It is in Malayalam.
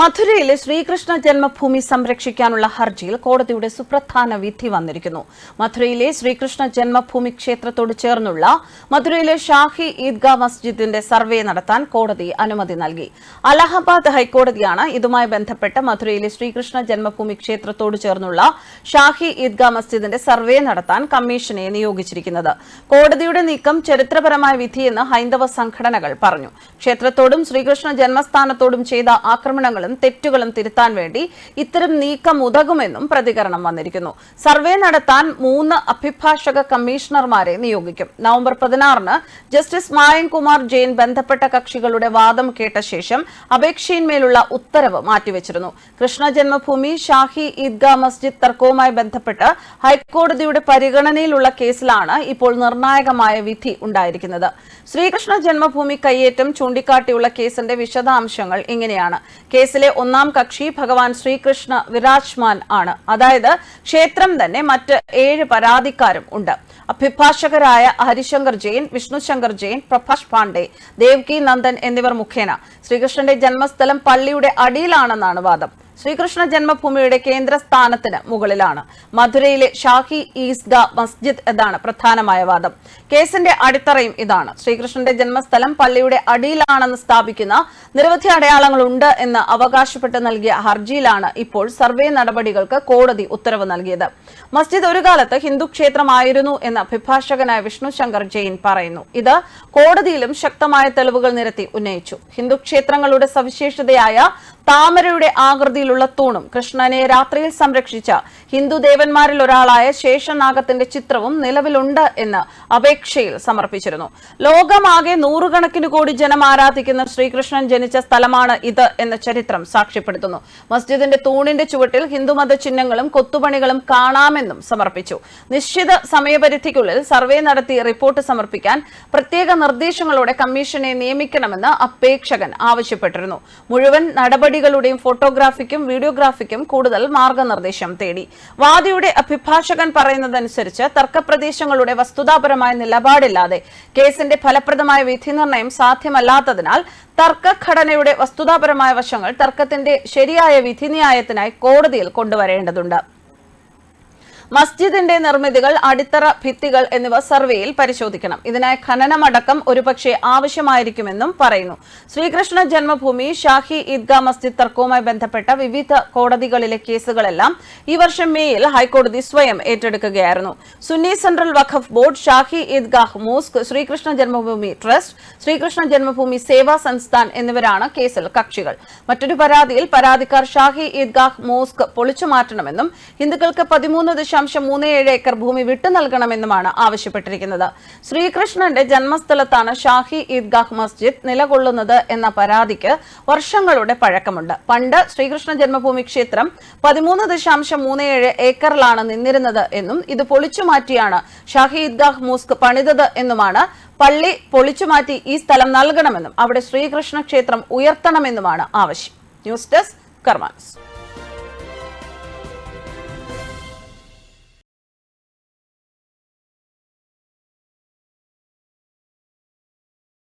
മധുരയിലെ ശ്രീകൃഷ്ണ ജന്മഭൂമി സംരക്ഷിക്കാനുള്ള ഹർജിയിൽ കോടതിയുടെ സുപ്രധാന വിധി വന്നിരിക്കുന്നു. മധുരയിലെ ശ്രീകൃഷ്ണ ജന്മഭൂമി ക്ഷേത്രത്തോട് ചേർന്നുള്ള മധുരയിലെ ഷാഹി ഈദ്ഗാ മസ്ജിദിന്റെ സർവേ നടത്താൻ കോടതി അനുമതി നൽകി. അലഹബാദ് ഹൈക്കോടതിയാണ് ഇതുമായി ബന്ധപ്പെട്ട് മധുരയിലെ ശ്രീകൃഷ്ണ ജന്മഭൂമി ക്ഷേത്രത്തോട് ചേർന്നുള്ള ഷാഹി ഈദ്ഗാ മസ്ജിദിന്റെ സർവേ നടത്താൻ കമ്മീഷനെ നിയോഗിച്ചിരിക്കുന്നത്. കോടതിയുടെ നീക്കം ചരിത്രപരമായ വിധിയെന്ന് ഹൈന്ദവ സംഘടനകൾ പറഞ്ഞു. ക്ഷേത്രത്തോടും ശ്രീകൃഷ്ണ ജന്മസ്ഥാനത്തോടും ചെയ്ത ആക്രമണങ്ങളും തെറ്റുകളും തിരുത്താൻ വേണ്ടി ഇത്തരം നീക്കം ഉതകുമെന്നും പ്രതികരണം വന്നിരിക്കുന്നു. സർവേ നടത്താൻ മൂന്ന് അഭിഭാഷക കമ്മീഷണർമാരെ നിയോഗിക്കും. നവംബർ പതിനാറിന് ജസ്റ്റിസ് മായൻകുമാർ ജെയിൻ ബന്ധപ്പെട്ട കക്ഷികളുടെ വാദം കേട്ട ശേഷം അപേക്ഷയിന്മേലുള്ള ഉത്തരവ് മാറ്റിവെച്ചിരുന്നു. കൃഷ്ണ ജന്മഭൂമി ഷാഹി ഈദ്ഗാ മസ്ജിദ് തർക്കവുമായി ബന്ധപ്പെട്ട് ഹൈക്കോടതിയുടെ പരിഗണനയിലുള്ള കേസിലാണ് ഇപ്പോൾ നിർണായകമായ വിധി ഉണ്ടായിരിക്കുന്നത്. ശ്രീകൃഷ്ണ ജന്മഭൂമി കയ്യേറ്റം ചൂണ്ടിക്കാട്ടിയുള്ള കേസിന്റെ വിശദാംശങ്ങൾ ഇങ്ങനെയാണ്. കേസിലെ ഒന്നാം കക്ഷി ഭഗവാൻ ശ്രീകൃഷ്ണ വിരാജ്മാൻ ആണ്. അതായത് ക്ഷേത്രം തന്നെ മറ്റ് ഏഴ് പരാതിക്കാരും ഉണ്ട്. അഭിഭാഷകരായ ഹരിശങ്കർ ജെയിൻ വിഷ്ണുശങ്കർ ജെയിൻ പ്രഭാഷ് പാണ്ഡെ ദേവ്കി നന്ദൻ എന്നിവർ മുഖേന ശ്രീകൃഷ്ണന്റെ ജന്മസ്ഥലം പള്ളിയുടെ അടിയിലാണെന്നാണ് വാദം. ശ്രീകൃഷ്ണ ജന്മഭൂമിയുടെ കേന്ദ്രസ്ഥാനത്തിന് മുകളിലാണ്. മധുരയിലെ ഷാഹി ഈസ്ഗ മസ്ജിദ് എന്നാണ് പ്രധാനമായ വാദം. കേസിന്റെ അടിത്തറയും ഇതാണ്. ശ്രീകൃഷ്ണന്റെ ജന്മസ്ഥലം പള്ളിയുടെ അടിയിലാണെന്ന് സ്ഥാപിക്കുന്ന നിരവധി അടയാളങ്ങളുണ്ട് എന്ന് അവകാശപ്പെട്ട് നൽകിയ ഹർജിയിലാണ് ഇപ്പോൾ സർവേ നടപടികൾക്ക് കോടതി ഉത്തരവ് നൽകിയത്. മസ്ജിദ് ഒരു കാലത്ത് ഹിന്ദു ക്ഷേത്രമായിരുന്നു എന്ന് അഭിഭാഷകനായ വിഷ്ണു ശങ്കർ ജെയിൻ പറയുന്നു. ഇത് കോടതിയിലും ശക്തമായ തെളിവുകൾ നിരത്തി ഉന്നയിച്ചു. ഹിന്ദു ക്ഷേത്രങ്ങളുടെ സവിശേഷതയായ താമരയുടെ ആകൃതിയിലുള്ള തൂണും കൃഷ്ണനെ രാത്രിയിൽ സംരക്ഷിച്ച ഹിന്ദു ദേവന്മാരിൽ ഒരാളായ ശേഷനാഗത്തിന്റെ ചിത്രവും നിലവിലുണ്ട് എന്ന് അപേക്ഷയിൽ സമർപ്പിച്ചിരുന്നു. ലോകമാകെ നൂറുകണക്കിന് കോടി ജനം ആരാധിക്കുന്ന ശ്രീകൃഷ്ണൻ ജനിച്ച സ്ഥലമാണ് ഇത് എന്ന ചരിത്രം സാക്ഷ്യപ്പെടുത്തുന്നു. മസ്ജിദിന്റെ തൂണിന്റെ ചുവട്ടിൽ ഹിന്ദുമത ചിഹ്നങ്ങളും കൊത്തുപണികളും കാണാമെന്നും സമർപ്പിച്ചു. നിശ്ചിത സമയപരിധിക്കുള്ളിൽ സർവേ നടത്തി റിപ്പോർട്ട് സമർപ്പിക്കാൻ പ്രത്യേക നിർദ്ദേശങ്ങളോടെ കമ്മീഷനെ നിയമിക്കണമെന്ന് അപേക്ഷകൻ ആവശ്യപ്പെട്ടിരുന്നു. മുഴുവൻ നടപടികളുടെയും ഫോട്ടോഗ്രാഫിക്കും വീഡിയോഗ്രാഫിക്കും കൂടുതൽ മാർഗനിർദ്ദേശം തേടി. വാദിയുടെ അഭിഭാഷകൻ പറയുന്നതനുസരിച്ച് തർക്കപ്രദേശങ്ങളുടെ വസ്തുതാപരമായ നിലപാടില്ലാതെ കേസിന്റെ ഫലപ്രദമായ വിധി നിർണയം സാധ്യമല്ലാത്തതിനാൽ തർക്കഘടനയുടെ വസ്തുതാപരമായ വശങ്ങൾ തർക്കത്തിന്റെ ശരിയായ വിധിന്യായത്തിനായി കോടതിയിൽ കൊണ്ടുവരേണ്ടതുണ്ട്. മസ്ജിദിന്റെ നിർമ്മിതികൾ അടിത്തറ ഭിത്തികൾ എന്നിവ സർവേയിൽ പരിശോധിക്കണം. ഇതിനായി ഖനനമടക്കം ഒരുപക്ഷെ ആവശ്യമായിരിക്കുമെന്നും പറയുന്നു. ശ്രീകൃഷ്ണ ജന്മഭൂമി ഷാഹി ഈദ്ഗാ മസ്ജിദ് തർക്കവുമായി ബന്ധപ്പെട്ട വിവിധ കോടതികളിലെ കേസുകളെല്ലാം ഈ വർഷം മേയിൽ ഹൈക്കോടതി സ്വയം ഏറ്റെടുക്കുകയായിരുന്നു. Sunni central Waqf board Shahi Idgah mosque Shri Krishna Janmabhoomi trust Shri Krishna Janmabhoomi Seva Sansthan എന്നിവരാണ് കേസിൽ കക്ഷികൾ. മറ്റൊരു പരാതിയിൽ പരാതിക്കാർ ഷാഹി ഈദ്ഗാഹ് മോസ്ക് പൊളിച്ചു മാറ്റണമെന്നും ഹിന്ദുക്കൾക്ക് പതിമൂന്ന് ദശാംശം മൂന്ന് ഏഴ് ഏക്കർ ഭൂമി വിട്ടു നൽകണമെന്നുമാണ് ആവശ്യപ്പെട്ടിരിക്കുന്നത്. ശ്രീകൃഷ്ണന്റെ ജന്മസ്ഥലത്താണ് ഷാഹി ഈദ്ഗാഹ് മസ്ജിദ് നിലകൊള്ളുന്നത് എന്ന പരാതിക്ക് വർഷങ്ങളുടെ പഴക്കമുണ്ട്. പണ്ട് ശ്രീകൃഷ്ണ ജന്മഭൂമി ക്ഷേത്രം പതിമൂന്ന് ദശാംശം മൂന്ന് ഏഴ് ഏക്കറിലാണ് നിന്നിരുന്നത് എന്നും ഇത് പൊളിച്ചു മാറ്റിയാണ് ഷാഹി ഈദ്ഗാഹ് മോസ്ക് പണിതത് എന്നുമാണ് പള്ളി പൊളിച്ചുമാറ്റി ഈ സ്ഥലം നൽകണമെന്നും അവിടെ ശ്രീകൃഷ്ണ ക്ഷേത്രം ഉയർത്തണമെന്നുമാണ് ആവശ്യം. News desk കർമാൻസ്